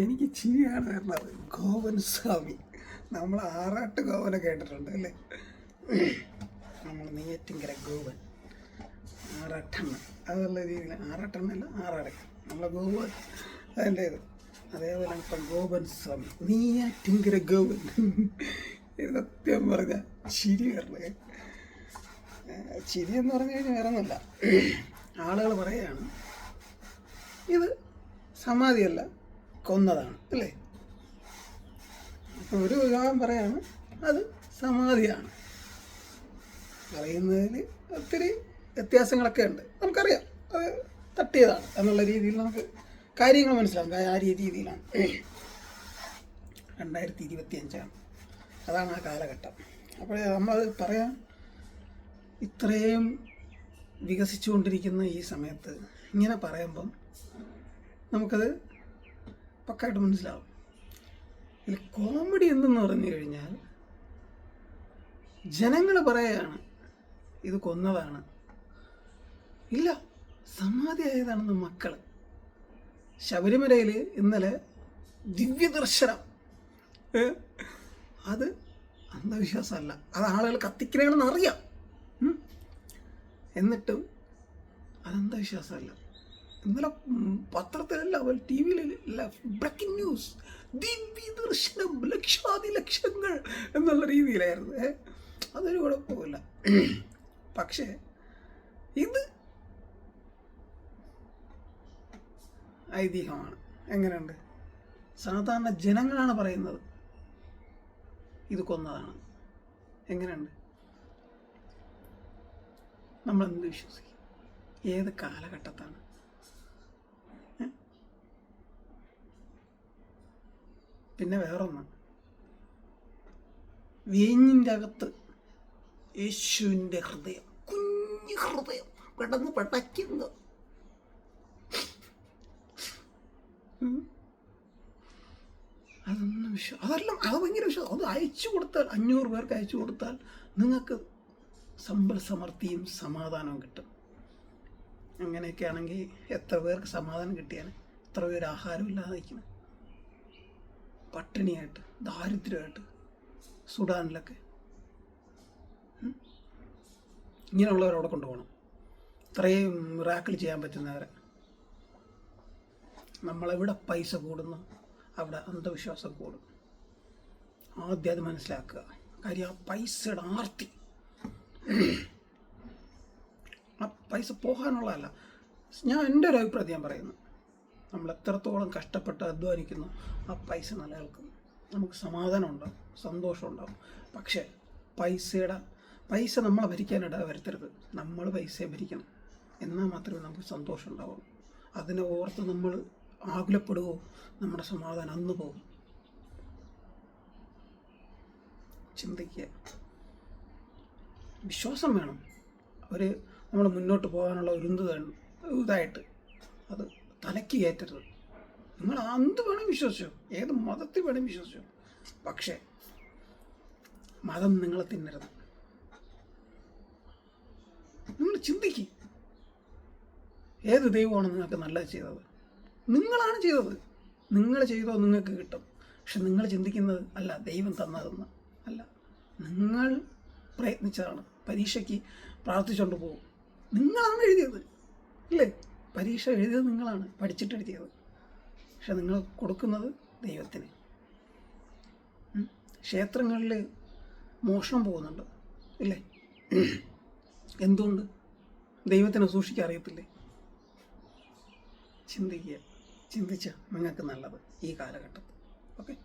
എനിക്ക് ചിരിയാണ് വരുന്നത് ഗോവൻ സ്വാമി. നമ്മൾ ആറാട്ട് ഗോവനെ കേട്ടിട്ടുണ്ട് അല്ലേ? നമ്മൾ നെയ്യറ്റിങ്കര ഗോവൻ ആറാട്ടെണ്ണ. അതുള്ള രീതിയിൽ ആറാട്ടെണ്ണല്ല ആറാടക്ക. നമ്മളെ ഗോവൻ അതിന്റെ ഇത്. അതേപോലെ ഇപ്പം ഗോപൻ സ്വാമി. നെയ്യാറ്റിങ്കര ഗോവൻ സത്യം പറഞ്ഞ ചിരി വരണേ. ചിരി എന്ന് പറഞ്ഞു കഴിഞ്ഞാൽ വേറെ ആളുകൾ പറയുകയാണ് ഇത് സമാധിയല്ല. കൊന്നതാണ് അല്ലേ? അപ്പോൾ ഒരു വിഭാഗം പറയാണ് അത് സമാധിയാണ്. പറയുന്നതിൽ ഒത്തിരി വ്യത്യാസങ്ങളൊക്കെ ഉണ്ട്. നമുക്കറിയാം അത് തട്ടിയതാണ് എന്നുള്ള രീതിയിൽ നമുക്ക് കാര്യങ്ങൾ മനസ്സിലാവും. ആ രീതിയിലാണ് രണ്ടായിരത്തി ഇരുപത്തി അഞ്ചാണ് അതാണ് ആ കാലഘട്ടം. അപ്പോൾ നമ്മൾ പറയാം ഇത്രയും വികസിച്ചുകൊണ്ടിരിക്കുന്ന ഈ സമയത്ത് ഇങ്ങനെ പറയുമ്പം നമുക്കത് പക്കായിട്ട് മനസ്സിലാവും. ഇതിൽ കോമഡി എന്തെന്ന് പറഞ്ഞു കഴിഞ്ഞാൽ ജനങ്ങൾ പറയുകയാണ് ഇത് കൊന്നതാണ്. ഇല്ല സമാധി ആയതാണെന്ന് മക്കൾ ശബരിമലയിൽ ഇന്നലെ ദിവ്യദർശനം? അത് അന്ധവിശ്വാസമല്ല. അത് ആളുകൾ കത്തിക്കണമെന്ന് അറിയാം. എന്നിട്ടും അത് അന്ധവിശ്വാസമല്ല. ഇന്നലെ പത്രത്തിലല്ല പത്രത്തിലല്ല ടി വിയിലല്ല ബ്രേക്കിംഗ് ന്യൂസ്. ദിവ്യ ദർശനം ലക്ഷാതി ലക്ഷങ്ങൾ എന്നുള്ള രീതിയിലായിരുന്നു. അതൊരു കുഴപ്പമില്ല പക്ഷേ ഇത് ഐതിഹ്യമാണ്. എങ്ങനെയുണ്ട്? സാധാരണ ജനങ്ങളാണ് പറയുന്നത് ഇത് കൊന്നതാണ്. എങ്ങനെയുണ്ട്? നമ്മൾ എന്ത് വിശ്വസിക്കും? ഏത് കാലഘട്ടത്താണ്? പിന്നെ വേറൊന്ന്. വീഞ്ഞിന്റെ അകത്ത് യേശുവിന്റെ ഹൃദയം കുഞ്ഞു ഹൃദയം കിടന്ന് പടയ്ക്കുന്നു. അതൊന്നും വിശ്വാസം അതെല്ലാം അത് ഭയങ്കര വിശ്വാസം അത് അയച്ചു കൊടുത്താൽ അഞ്ഞൂറ് പേർക്ക് അയച്ചു കൊടുത്താൽ നിങ്ങൾക്ക് സമ്പൽ സമൃദ്ധിയും സമാധാനവും കിട്ടും. അങ്ങനെയൊക്കെ ആണെങ്കിൽ എത്ര പേർക്ക് സമാധാനം കിട്ടിയാൽ എത്ര പേര് ആഹാരം ഇല്ലാതെ നിൽക്കണം പട്ടിണിയായിട്ട് ദാരിദ്ര്യമായിട്ട് സുഡാനിലൊക്കെ. ഇങ്ങനെയുള്ളവരവിടെ കൊണ്ടുപോകണം. ഇത്രയും മിറാക്കിൾ ചെയ്യാൻ പറ്റുന്നവരെ. നമ്മളെവിടെ പൈസ കൂടുന്നു അവിടെ അന്ധവിശ്വാസം കൂടും. ആദ്യം അത് മനസ്സിലാക്കുക. കാര്യം ആ പൈസയുടെ ആർത്തി. ആ പൈസ പോകാനുള്ളതല്ല. ഞാൻ എന്റെ ഒരു അഭിപ്രായം ഞാൻ പറയുന്നു. നമ്മൾ എത്രത്തോളം കഷ്ടപ്പെട്ട് അധ്വാനിക്കുന്നു ആ പൈസ നിലനിൽക്കും നമുക്ക് സമാധാനം ഉണ്ടാവും സന്തോഷം ഉണ്ടാവും പക്ഷേ പൈസയുടെ പൈസ നമ്മളെ ഭരിക്കാനിട വരുത്തരുത്. നമ്മൾ പൈസയെ ഭരിക്കണം. എന്നാൽ മാത്രമേ നമുക്ക് സന്തോഷം ഉണ്ടാവുള്ളൂ അതിനെ ഓർത്ത് നമ്മൾ ആകുലപ്പെടുകയോ നമ്മുടെ സമാധാനം അന്ന് പോകും. ചിന്തിക്കുക. വിശ്വാസം വേണം. അവർ നമ്മൾ മുന്നോട്ട് പോകാനുള്ള ഒരു ഇതായിട്ട്. അത് തലയ്ക്ക് കയറ്റരുത് നിങ്ങൾ എന്ത് വേണം വിശ്വസിച്ചോ. ഏത് മതത്തിൽ വേണം വിശ്വസിച്ചോ. പക്ഷേ മതം നിങ്ങളെ തിന്നരുത്. നിങ്ങൾ ചിന്തിക്ക്. ഏത് ദൈവമാണ് നിങ്ങൾക്ക് നല്ലത് ചെയ്തത്? നിങ്ങളാണ് ചെയ്തത്. നിങ്ങൾ ചെയ്തോ നിങ്ങൾക്ക് കിട്ടും. പക്ഷെ നിങ്ങൾ ചിന്തിക്കുന്നത് അല്ല ദൈവം തന്നതെന്ന്. അല്ല നിങ്ങൾ പ്രയത്നിച്ചതാണ്. പരീക്ഷയ്ക്ക് പ്രാർത്ഥിച്ചുകൊണ്ട് പോകും. നിങ്ങളാണ് എഴുതിയത്. ഇല്ലേ? പരീക്ഷ എഴുതിയത് നിങ്ങളാണ് പഠിച്ചിട്ട് എഴുതിയത്. പക്ഷെ നിങ്ങൾ കൊടുക്കുന്നത് ദൈവത്തിന്. ക്ഷേത്രങ്ങളിൽ മോഷണം പോകുന്നുണ്ട് ഇല്ലേ? എന്തുകൊണ്ട്? ദൈവത്തിനെ സൂക്ഷിക്കാൻ അറിയത്തില്ലേ? ചിന്തിക്കുക. ചിന്തിച്ച നിങ്ങൾക്ക് നല്ലത് ഈ കാലഘട്ടത്തിൽ. ഓക്കെ?